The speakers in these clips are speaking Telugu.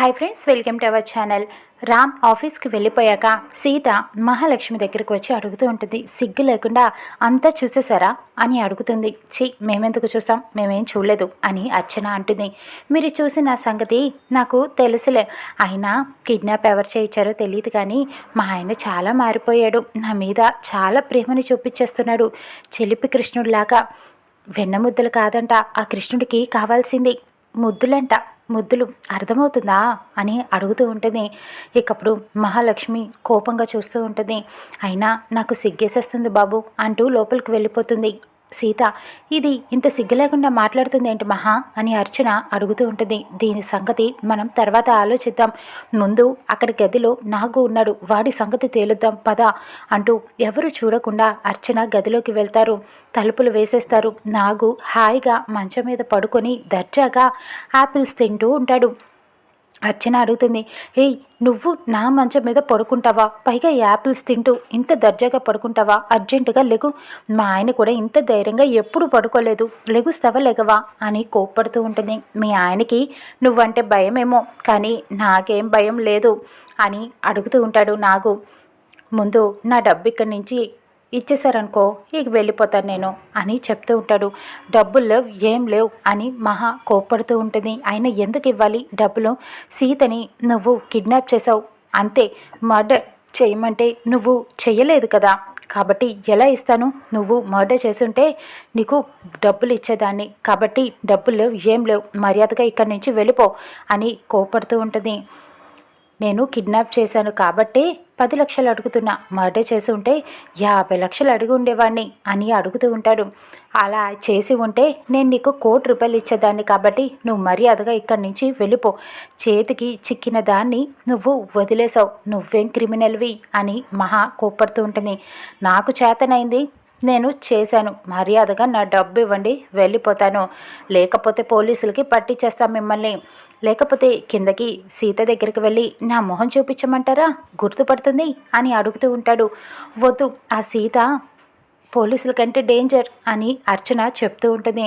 Hi friends welcome to our channel Ram ఆఫీస్కి వెళ్ళిపోయాక సీత మహాలక్ష్మి దగ్గరికి వచ్చి అడుగుతూ ఉంటుంది. సిగ్గు లేకుండా అంతా చూసేసారా అని అడుగుతుంది. ఛీ మేమెందుకు చూసాం మేమేం చూడలేదు అని అర్చన అంటుంది. మీరు చూసిన సంగతి నాకు తెలుసులే. అయినా కిడ్నాప్ ఎవరు చేయించారో తెలియదు కానీ మా ఆయన చాలా మారిపోయాడు. నా మీద చాలా ప్రేమని చూపించేస్తున్నాడు. చెలిపి కృష్ణుడిలాగా వెన్నముద్దలు కాదంట. ఆ కృష్ణుడికి కావాల్సింది ముద్దులంట. ముద్దులు అర్థమవుతుందా అని అడుగుతూ ఉంటుంది. ఇకప్పుడు మహాలక్ష్మి కోపంగా చూస్తూ ఉంటుంది. అయినా నాకు సిగ్గేసేస్తుంది బాబు అంటూ లోపలికి వెళ్ళిపోతుంది. సీత ఇది ఇంత సిగ్గులేకుండా మాట్లాడుతుందేంటి మాట్లాడుతుంది ఏంటి మహా? అని అర్చన అడుగుతూ ఉంటుంది. దీని సంగతి మనం తర్వాత ఆలోచిద్దాం. ముందు అక్కడ గదిలో నాగు ఉన్నాడు. వాడి సంగతి తేలుద్దాం. పద అంటూ ఎవరు చూడకుండా అర్చన గదిలోకి వెళ్తారు. తలుపులు వేసేస్తారు. నాగు హాయిగా మంచం మీద పడుకొని దర్జాగా యాపిల్స్ తింటూ ఉంటాడు. అర్చన అడుగుతుంది ఏయ్ నువ్వు నా మంచం మీద పడుకుంటావా? పైగా యాపిల్స్ తింటూ ఇంత దర్జాగా పడుకుంటావా? అర్జెంటుగా లెగు. మా ఆయన కూడా ఇంత ధైర్యంగా ఎప్పుడు పడుకోలేదు. లెగుస్తావా లెగవా? అని కోప్పడుతూ ఉంటుంది. మీ ఆయనకి నువ్వంటే భయమేమో కానీ నాకేం భయం లేదు అని అడుగుతూ ఉంటాడు నాగు. ముందు నా డబ్బు ఇక్కడి నుంచి ఇచ్చేసారనుకో ఇక వెళ్ళిపోతాను నేను అని చెప్తూ ఉంటాడు. డబ్బులు లేవు ఏం లేవు అని మహా కోప్పడుతూ ఉంటుంది. ఆయన ఎందుకు ఇవ్వాలి డబ్బులు? సీతని నువ్వు కిడ్నాప్ చేసావు అంతే మర్డర్ చేయమంటే నువ్వు చేయలేదు కదా. కాబట్టి ఎలా ఇస్తాను? నువ్వు మర్డర్ చేసుంటే నీకు డబ్బులు ఇచ్చేదాన్ని. కాబట్టి డబ్బులు లేవు ఏం లేవు మర్యాదగా ఇక్కడి నుంచి వెళ్ళిపో అని కోపడుతూ ఉంటుంది. నేను కిడ్నాప్ చేశాను కాబట్టి పది లక్షలు అడుగుతున్నా. మర్డర్ చేసి ఉంటే యాభై లక్షలు అడిగి ఉండేవాడిని అని అడుగుతూ ఉంటాడు. అలా చేసి ఉంటే నేను నీకు కోటి రూపాయలు ఇచ్చేదాన్ని కాబట్టి నువ్వు మర్యాదగా ఇక్కడి నుంచి వెళ్ళిపో. చేతికి చిక్కిన దాన్ని నువ్వు వదిలేసావు నువ్వేం క్రిమినల్వి అని మహా కోప్పడుతూ ఉంటుంది. నాకు చేతనైంది నేను చేశాను. మర్యాదగా నా డబ్బు ఇవ్వండి వెళ్ళిపోతాను. లేకపోతే పోలీసులకి పట్టించేస్తాం మిమ్మల్ని. లేకపోతే కిందకి సీత దగ్గరికి వెళ్ళి నా మొహం చూపించమంటారా? గుర్తుపడుతుంది? అని అడుగుతూ ఉంటాడు. వద్దు ఆ సీత పోలీసుల కంటే డేంజర్ అని అర్చన చెప్తూ ఉంటుంది.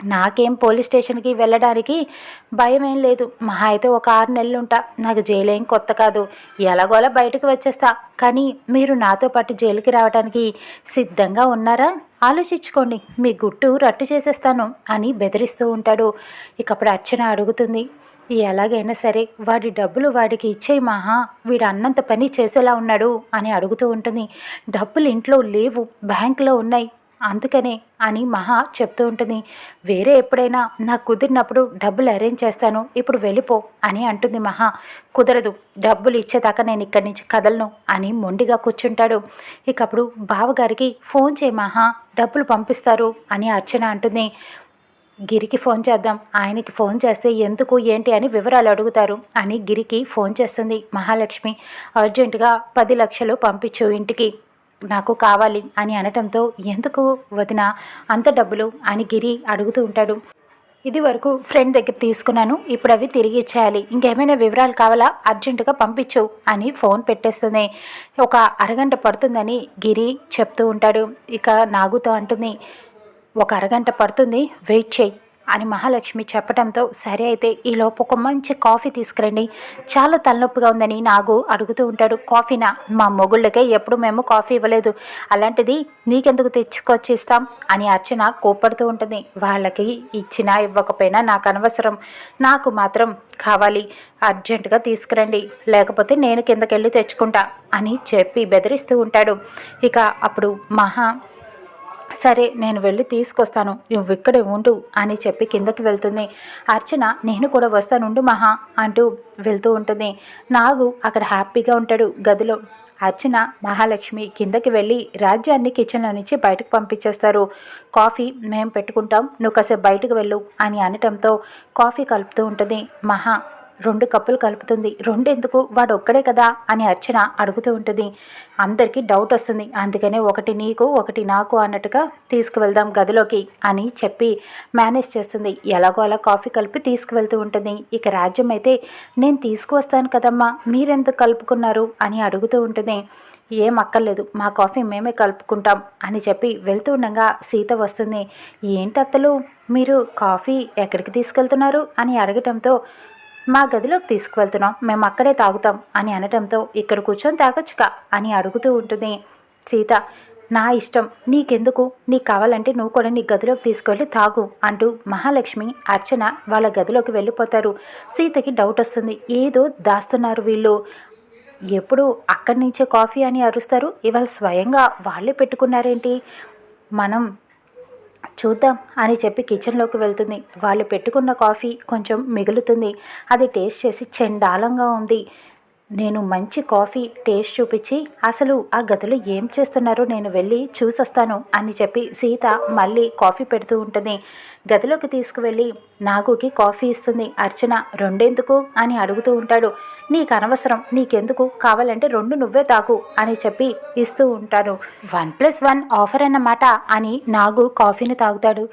నాకేం పోలీస్ స్టేషన్కి వెళ్ళడానికి భయం ఏం లేదు. మహా అయితే ఒక ఆరు నెలలు ఉంటా నాకు జైలు ఏం కొత్త కాదు. ఎలాగోలా బయటకు వచ్చేస్తా. కానీ మీరు నాతో పాటు జైలుకి రావడానికి సిద్ధంగా ఉన్నారా? ఆలోచించుకోండి. మీ గుట్టు రట్టు చేసేస్తాను అని బెదిరిస్తూ ఉంటాడు. ఇకప్పుడు అర్చన అడుగుతుంది. ఎలాగైనా సరే వాడి డబ్బులు వాడికి ఇచ్చే మహా. వీడు అన్నంత పని చేసేలా ఉన్నాడు అని అడుగుతూ ఉంటుంది. డబ్బులు ఇంట్లో లేవు. బ్యాంకులో ఉన్నాయి. అందుకనే అని మహా చెప్తూ ఉంటుంది. వేరే ఎప్పుడైనా నాకు కుదిరినప్పుడు డబ్బులు అరేంజ్ చేస్తాను ఇప్పుడు వెళ్ళిపో అని అంటుంది మహా. కుదరదు డబ్బులు ఇచ్చేదాకా నేను ఇక్కడి నుంచి కదలను అని మొండిగా కూర్చుంటాడు. ఇక అప్పుడు బావగారికి ఫోన్ చేయి మహా డబ్బులు పంపిస్తారు అని అర్చన అంటుంది. గిరికి ఫోన్ చేద్దాం ఆయనకి ఫోన్ చేస్తే ఎందుకు ఏంటి అని వివరాలు అడుగుతారు అని గిరికి ఫోన్ చేస్తుంది మహాలక్ష్మి. అర్జెంటుగా పది లక్షలు పంపించు ఇంటికి. నాకు కావాలి అని అనటంతో ఎందుకు వదిన అంత డబ్బులు అని గిరి అడుగుతూ ఉంటాడు. ఇది వరకు ఫ్రెండ్ దగ్గర తీసుకున్నాను ఇప్పుడు అవి తిరిగి ఇచ్చేయాలి. ఇంకేమైనా వివరాలు కావాలా? అర్జెంటుగా పంపించు అని ఫోన్ పెట్టేస్తుంది. ఒక అరగంట పడుతుందని గిరి చెప్తూ ఉంటాడు. ఇక నాగుతో అంటుంది ఒక అరగంట పడుతుంది వెయిట్ చేయి. అని మహాలక్ష్మి చెప్పడంతో సరే అయితే ఈలోపు ఒక మంచి కాఫీ తీసుకురండి. చాలా తలనొప్పిగా ఉందని నాగు అడుగుతూ ఉంటాడు. కాఫీనా? మా మొగుళ్ళకే ఎప్పుడు మేము కాఫీ ఇవ్వలేదు. అలాంటిది నీకెందుకు తెచ్చుకొచ్చి ఇస్తాం అని అర్చన కోపడుతూ ఉంటుంది. వాళ్ళకి ఇచ్చినా ఇవ్వకపోయినా నాకు అనవసరం. నాకు మాత్రం కావాలి. అర్జెంటుగా తీసుకురండి. లేకపోతే నేను కిందకెళ్ళి తెచ్చుకుంటా అని చెప్పి బెదిరిస్తూ ఉంటాడు. ఇక అప్పుడు మహా సరే నేను వెళ్ళి తీసుకొస్తాను. నువ్వు ఇక్కడే ఉండు అని చెప్పి కిందకి వెళ్తుంది. అర్చన నేను కూడా వస్తానుండు మహా అంటూ వెళ్తూ ఉంటుంది. నాగు అక్కడ హ్యాపీగా ఉంటాడు గదిలో. అర్చన మహాలక్ష్మి కిందకి వెళ్ళి రాజ్యాన్ని కిచెన్లో నుంచి బయటకు పంపించేస్తారు. కాఫీ మేము పెట్టుకుంటాం నువ్వు కాసేపు బయటకు వెళ్ళు అని అనటంతో కాఫీ కలుపుతూ ఉంటుంది మహా. రెండు కప్పులు కలుపుతుంది. రెండెందుకు? వాడు ఒక్కడే కదా? అని అర్చన అడుగుతూ ఉంటుంది. అందరికీ డౌట్ వస్తుంది. అందుకనే ఒకటి నీకు ఒకటి నాకు అన్నట్టుగా తీసుకువెళ్దాం గదిలోకి అని చెప్పి మేనేజ్ చేస్తుంది. ఎలాగో అలా కాఫీ కలిపి తీసుకువెళ్తూ ఉంటుంది. ఇక రాజ్యం అయితే నేను తీసుకువస్తాను కదమ్మా మీరెందుకు కలుపుకున్నారు? అని అడుగుతూ ఉంటుంది. ఏం అక్కర్లేదు మా కాఫీ మేమే కలుపుకుంటాం అని చెప్పి వెళ్తూ ఉండగా సీత వస్తుంది. ఏంటత్తలు మీరు కాఫీ ఎక్కడికి తీసుకెళ్తున్నారు? అని అడగటంతో మా గదిలోకి తీసుకువెళ్తున్నాం. మేము అక్కడే తాగుతాం అని అనటంతో ఇక్కడ కూర్చొని తాగొచ్చుగా అని అడుగుతూ ఉంటుంది. సీత నా ఇష్టం. నీకెందుకు? నీకు కావాలంటే నువ్వు కూడా నీ గదిలోకి తీసుకెళ్ళి తాగు అంటూ మహాలక్ష్మి అర్చన వాళ్ళ గదిలోకి వెళ్ళిపోతారు. సీతకి డౌట్ వస్తుంది. ఏదో దాస్తున్నారు వీళ్ళు. ఎప్పుడు అక్కడి నుంచే కాఫీ అని అరుస్తారు. ఇవాళ స్వయంగా వాళ్ళే పెట్టుకున్నారేంటి? మనం చూద్దాం అని చెప్పి కిచెన్లోకి వెళ్తుంది. వాళ్ళు పెట్టుకున్న కాఫీ కొంచెం మిగులుతుంది. అది టేస్ట్ చేసి చెండాలంగా ఉంది. నేను మంచి కాఫీ టేస్ట్ చూపించి అసలు ఆ గదిలో ఏం చేస్తున్నారో నేను వెళ్ళి చూసొస్తాను అని చెప్పి సీత మళ్ళీ కాఫీ పెడుతూ ఉంటుంది. గదిలోకి తీసుకువెళ్ళి నాగుకి కాఫీ ఇస్తుంది. అర్చన రెండెందుకు? అని అడుగుతూ ఉంటాడు. నీకు అనవసరం. నీకెందుకు? కావాలంటే రెండు నువ్వే తాకు అని చెప్పి ఇస్తూ ఉంటాడు. వన్ ప్లస్ వన్ ఆఫర్ అన్నమాట అని నాగు కాఫీని తాగుతాడు.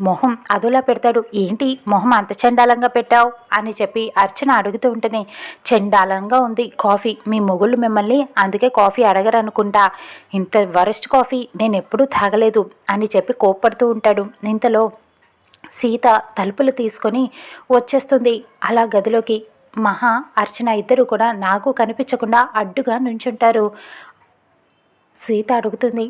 మొహం అదోలా పెడతాడు. ఏంటి? మొహం అంత చండాలంగా పెట్టావు? అని చెప్పి అర్చన అడుగుతూ ఉంటుంది చండాలంగా ఉంది కాఫీ. మీ మొగుళ్ళు మిమ్మల్ని అందుకే కాఫీ అడగరనుకుంటా. ఇంత వరస్ట్ కాఫీ నేను ఎప్పుడూ తాగలేదు అని చెప్పి కోప్పడుతూ ఉంటాడు. ఇంతలో సీత తలుపులు తీసుకొని వచ్చేస్తుంది. అలా గదిలోకి మహా అర్చన ఇద్దరు కూడా నాకు కనిపించకుండా అడ్డుగా నుంచుంటారు. సీత అడుగుతుంది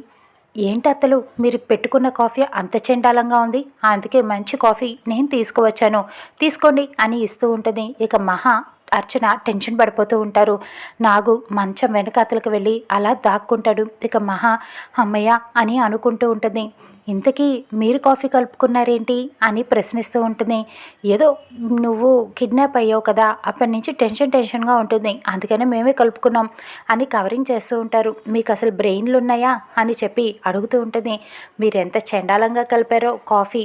ఏంటి అత్తలు? మీరు పెట్టుకున్న కాఫీ అంత చెండాలంగా ఉంది. అందుకే మంచి కాఫీ నేను తీసుకువచ్చాను. తీసుకోండి అని ఇస్తూ ఉంటుంది. ఇక మహా అర్చన టెన్షన్ పడిపోతూ ఉంటారు. నాగు మంచం వెనకాతలకు వెళ్ళి అలా దాక్కుంటాడు. ఇక మహా అమ్మయ్య అని అనుకుంటూ ఉంటుంది. ఇంతకీ మీరు కాఫీ కలుపుకున్నారేంటి? అని ప్రశ్నిస్తూ ఉంటుంది. ఏదో నువ్వు కిడ్నాప్ అయ్యావు కదా అప్పటి నుంచి టెన్షన్ టెన్షన్గా ఉంటుంది. అందుకనే మేమే కలుపుకున్నాం అని కవరింగ్ చేస్తూ ఉంటారు. మీకు అసలు బ్రెయిన్లు ఉన్నాయా? అని చెప్పి అడుగుతూ ఉంటుంది. మీరు ఎంత చండాలంగా కలిపారో కాఫీ?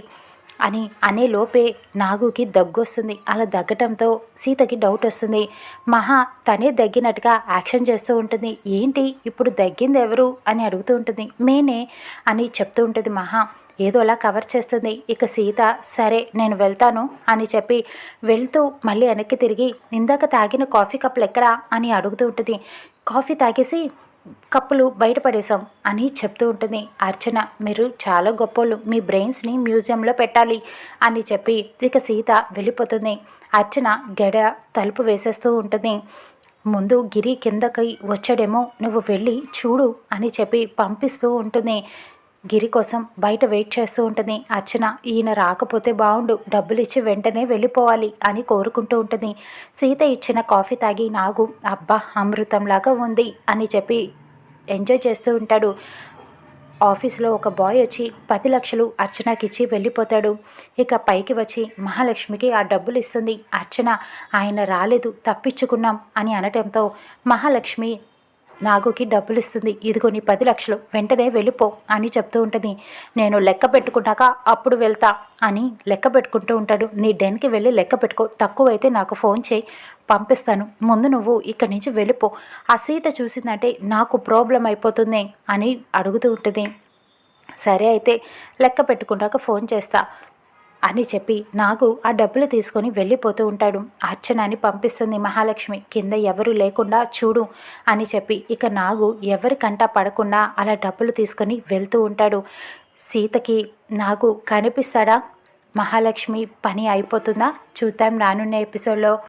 అని అనే లోపే నాగుకి దగ్గు వస్తుంది అలా దగ్గటంతో సీతకి డౌట్ వస్తుంది. మహా తనే దగ్గినట్టుగా యాక్షన్ చేస్తూ ఉంటుంది. ఏంటి? ఇప్పుడు దగ్గింది ఎవరు? అని అడుగుతూ ఉంటుంది. మేనే అని చెప్తూ ఉంటుంది మహా. ఏదోలా కవర్ చేస్తుంది. ఇక సీత సరే నేను వెళ్తాను అని చెప్పి వెళ్తూ మళ్ళీ వెనక్కి తిరిగి ఇందాక తాగిన కాఫీ కప్పులు ఎక్కడా? అని అడుగుతూ ఉంటుంది. కాఫీ తాగేసి కప్పులు బయటపడేశాం అని చెప్తూ ఉంటుంది. అర్చన మీరు చాలా గొప్పోళ్ళు మీ బ్రెయిన్స్ని మ్యూజియంలో పెట్టాలి అని చెప్పి ఇక సీత వెళ్ళిపోతుంది. అర్చన గెడ తలుపు వేసేస్తూ ఉంటుంది. ముందు గిరి కిందకి వచ్చాడేమో నువ్వు వెళ్ళి చూడు అని చెప్పి పంపిస్తూ ఉంటుంది. గిరి కోసం బయట వెయిట్ చేస్తూ ఉంటుంది. అర్చన ఈయన రాకపోతే బాగుండు డబ్బులు ఇచ్చి వెంటనే వెళ్ళిపోవాలి అని కోరుకుంటూ ఉంటుంది. సీత ఇచ్చిన కాఫీ తాగి నాగు అబ్బా అమృతంలాగా ఉంది అని చెప్పి ఎంజాయ్ చేస్తూ ఉంటాడు. ఆఫీస్లో ఒక బాయ్ వచ్చి పది లక్షలు అర్చనకిచ్చి వెళ్ళిపోతాడు. ఇక పైకి వచ్చి మహాలక్ష్మికి ఆ డబ్బులు ఇస్తుంది. అర్చన ఆయన రాలేదు తప్పించుకున్నాం అని అనటంతో మహాలక్ష్మి నాగుకి డబ్బులు ఇస్తుంది ఇదిగో నీ పది లక్షలు. వెంటనే వెళ్ళిపో అని చెప్తూ ఉంటుంది. నేను లెక్క పెట్టుకున్నాక అప్పుడు వెళ్తా అని లెక్క పెట్టుకుంటూ ఉంటాడు. నీ డెన్కి వెళ్ళి లెక్క పెట్టుకో. తక్కువైతే నాకు ఫోన్ చేయి. పంపిస్తాను. ముందు నువ్వు ఇక్కడి నుంచి వెళ్ళిపో. ఆ సీత చూసిందంటే నాకు ప్రాబ్లం అయిపోతుంది అని అడుగుతూ ఉంటుంది. సరే అయితే లెక్క పెట్టుకున్నాక ఫోన్ చేస్తా. అని చెప్పి నాకు ఆ డబ్బులు తీసుకొని వెళ్ళిపోతూ ఉంటాడు. అర్చనని పంపిస్తుంది మహాలక్ష్మి. కింద ఎవరు లేకుండా చూడు అని చెప్పి ఇక నాగు ఎవరికంట పడకుండా అలా డబ్బులు తీసుకొని వెళ్తూ ఉంటాడు. సీతకి నాకు కనిపిస్తాడా? మహాలక్ష్మి పని అయిపోతుందా? చూద్దాం రానున్న ఎపిసోడ్లో.